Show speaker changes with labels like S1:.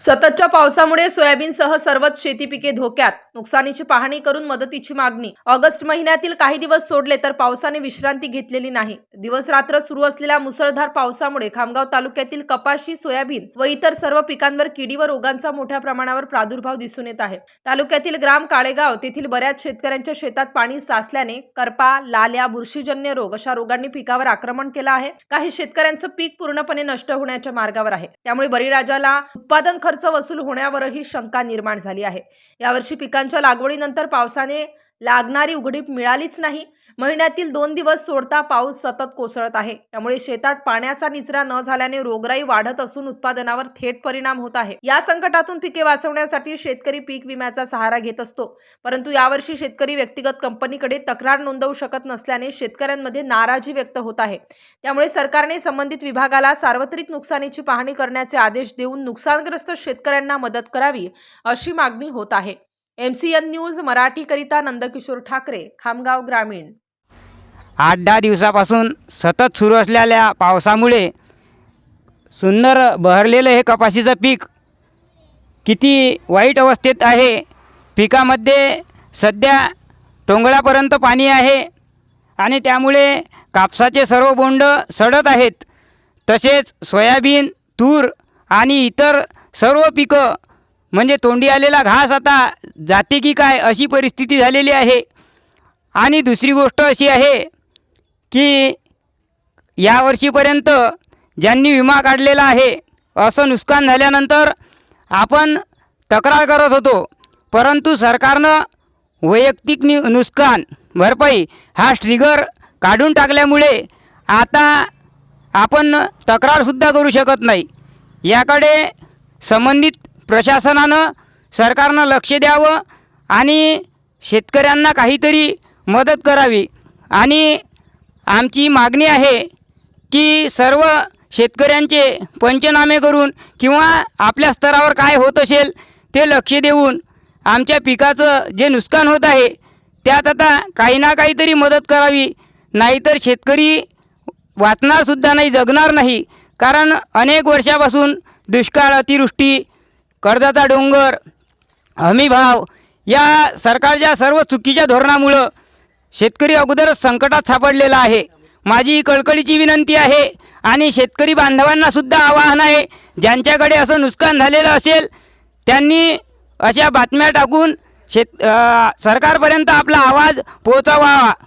S1: सततच्या पावसामुळे सोयाबीनसह सर्वच शेती पिके धोक्यात. नुकसानीची पाहणी करून मदतीची मागणी. ऑगस्ट महिन्यातील काही दिवस सोडले तर पावसाने विश्रांती घेतलेली नाही. दिवस रात्र सुरू असलेल्या मुसळधार पावसामुळे खामगाव तालुक्यातील कपाशी सोयाबीन व इतर सर्व पिकांवर किडी व रोगांचा मोठ्या प्रमाणावर प्रादुर्भाव दिसून येत आहे. तालुक्यातील ग्राम काळेगाव तेथील बऱ्याच शेतकऱ्यांच्या शेतात पाणी साचल्याने करपा लाल्या बुरशीजन्य रोग अशा रोगांनी पिकावर आक्रमण केलं आहे. काही शेतकऱ्यांचं पीक पूर्णपणे नष्ट होण्याच्या मार्गावर आहे. त्यामुळे बळीराजाला उत्पादन खर्च वसूल होण्यावरही शंका निर्माण झाली आहे. यावर्षी पिकांच्या लागवडीनंतर पावसाने लागणारी उघडीप मिळालीच नाही. महिन्यातील दोन दिवस सोडता पाऊस सतत कोसळत आहे. त्यामुळे शेतात पाण्याचा निचरा न झाल्याने रोगराई वाढत असून उत्पादनावर थेट परिणाम होत आहे. या संकटातून पिके वाचवण्यासाठी शेतकरी पीक विम्याचा सहारा घेत असतो. परंतु यावर्षी शेतकरी व्यक्तिगत कंपनीकडे तक्रार नोंदवू शकत नसल्याने शेतकऱ्यांमध्ये नाराजी व्यक्त होत आहे. त्यामुळे सरकारने संबंधित विभागाला सार्वत्रिक नुकसानीची पाहणी करण्याचे आदेश देऊन नुकसानग्रस्त शेतकऱ्यांना मदत करावी अशी मागणी होत आहे. एम सी एन न्यूज मराठीकरिता नंदकिशोर ठाकरे खामगाव ग्रामीण.
S2: आठ दहा दिवसापासून सतत सुरू असलेल्या पावसामुळे सुंदर बहरलेलं हे कपाशीचं पीक किती वाईट अवस्थेत आहे. पिकामध्ये सध्या टोंगळापर्यंत पाणी आहे आणि त्यामुळे कापसाचे सर्व बोंड सडत आहेत. तसेच सोयाबीन तूर आणि इतर सर्व पिकं म्हणजे तोंडी आलेला घास आता जाते की काय अशी परिस्थिती झालेली आहे. आणि दुसरी गोष्ट अशी आहे की यावर्षीपर्यंत ज्यांनी विमा काढलेला आहे असं नुकसान झाल्यानंतर आपण तक्रार करत होतो. परंतु सरकारनं वैयक्तिक नि नुकसान भरपाई हा ट्रिगर काढून टाकल्यामुळे आता आपण तक्रारसुद्धा करू शकत नाही. याकडे संबंधित प्रशासनानं सरकारनं लक्ष द्यावं आणि शेतकऱ्यांना काहीतरी मदत करावी. आणि आमची मागणी आहे की सर्व शेतकऱ्यांचे पंचनामे करून किंवा आपल्या स्तरावर काय होत असेल ते लक्ष देऊन आमच्या पिकाचं जे नुकसान होत आहे त्यात आता काही ना काहीतरी मदत करावी. नाहीतर शेतकरी वाचणारसुद्धा नाही जगणार नाही. कारण अनेक वर्षापासून दुष्काळ अतिवृष्टी कर्जाचा डोंगर हमीभाव या सरकारच्या सर्व चुकीच्या धोरणामुळं शेतकरी अगोदरच संकटात सापडलेला आहे. माझी कळकळीची विनंती आहे आणि शेतकरी बांधवांनासुद्धा आवाहन आहे ज्यांच्याकडे असं नुकसान झालेलं असेल त्यांनी अशा बातम्या टाकून शेत सरकारपर्यंत आपला आवाज पोहोचवावा